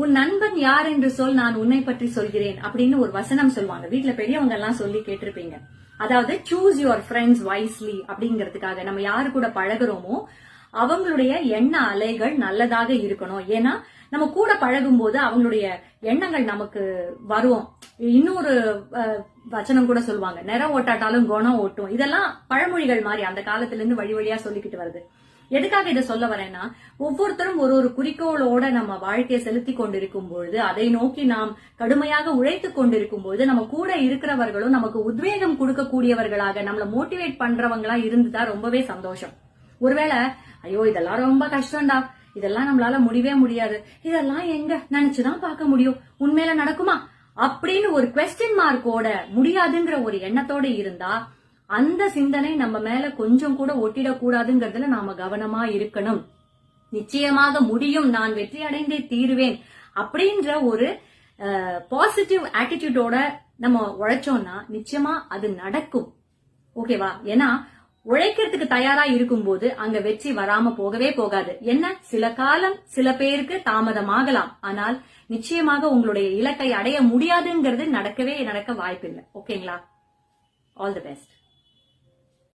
உன் நண்பன் யார் என்று சொல் நான் உன்னை பற்றி சொல்கிறேன் அப்படின்னு ஒரு வசனம் சொல்லுவாங்க. வீட்ல பெரியவங்க எல்லாம் சொல்லி கேட்டிருப்பீங்க. அதாவது சூஸ் யுவர் ஃப்ரெண்ட்ஸ் வைஸ்லி அப்படிங்கிறதுக்காக நம்ம யாரு கூட பழகுறோமோ அவங்களுடைய எண்ண அலைகள் நல்லதாக இருக்கணும். ஏன்னா நம்ம கூட பழகும் போது அவங்களுடைய எண்ணங்கள் நமக்கு வரும். இன்னொரு வச்சனம் கூட சொல்லுவாங்க. நிறம் ஓட்டாட்டாலும் குணம் ஓட்டும். இதெல்லாம் பழமொழிகள் மாதிரி அந்த காலத்துல இருந்து வழி வழியா சொல்லிக்கிட்டு வருது. எதுக்காக இதை சொல்ல வரேன்னா ஒவ்வொருத்தரும் ஒரு ஒரு குறிக்கோளோட நம்ம வாழ்க்கையை செலுத்தி கொண்டிருக்கும் பொழுது அதை நோக்கி நாம் கடுமையாக உழைத்துக் கொண்டிருக்கும் பொழுது நம்ம கூட இருக்கிறவர்களும் நமக்கு உத்வேகம் கொடுக்கக்கூடியவர்களாக நம்மள மோட்டிவேட் பண்றவங்களா இருந்துட்டா ரொம்பவே சந்தோஷம். ஒருவேளை ஐயோ இதெல்லாம் ரொம்ப கஷ்டம்டா. இதெல்லாம் நம்மளால முடியவே முடியாது. இதெல்லாம் எங்க? நினைச்சுதான் பார்க்க முடியும். உண்மையில நடக்குமா? அப்படின்னு ஒரு கொஸ்டின் மார்க்கோட முடியாதுங்கிற ஒரு எண்ணத்தோட இருந்தா அந்த சிந்தனை நம்ம மேல கொஞ்சம் கூட ஒட்டிடக்கூடாதுங்கிறதுல நாம கவனமா இருக்கணும். நிச்சயமாக முடியும் நான் வெற்றி அடைந்தே தீருவேன் அப்படின்ற ஒரு பாசிட்டிவ் ஆட்டிடியூடோட நம்ம உழைச்சோம்னா நிச்சயமா அது நடக்கும். ஓகேவா ஏன்னா உழைக்கிறதுக்கு தயாரா இருக்கும்போது அங்க வெற்றி வராம போகவே போகாது. என்ன? சில காலம் சில பேருக்கு தாமதமாகலாம். ஆனால் நிச்சயமாக உங்களுடைய இலக்கை அடைய முடியாதுங்கிறது நடக்கவே நடக்க வாய்ப்பில்லை. ஓகேங்களா ஆல் தி பெஸ்ட்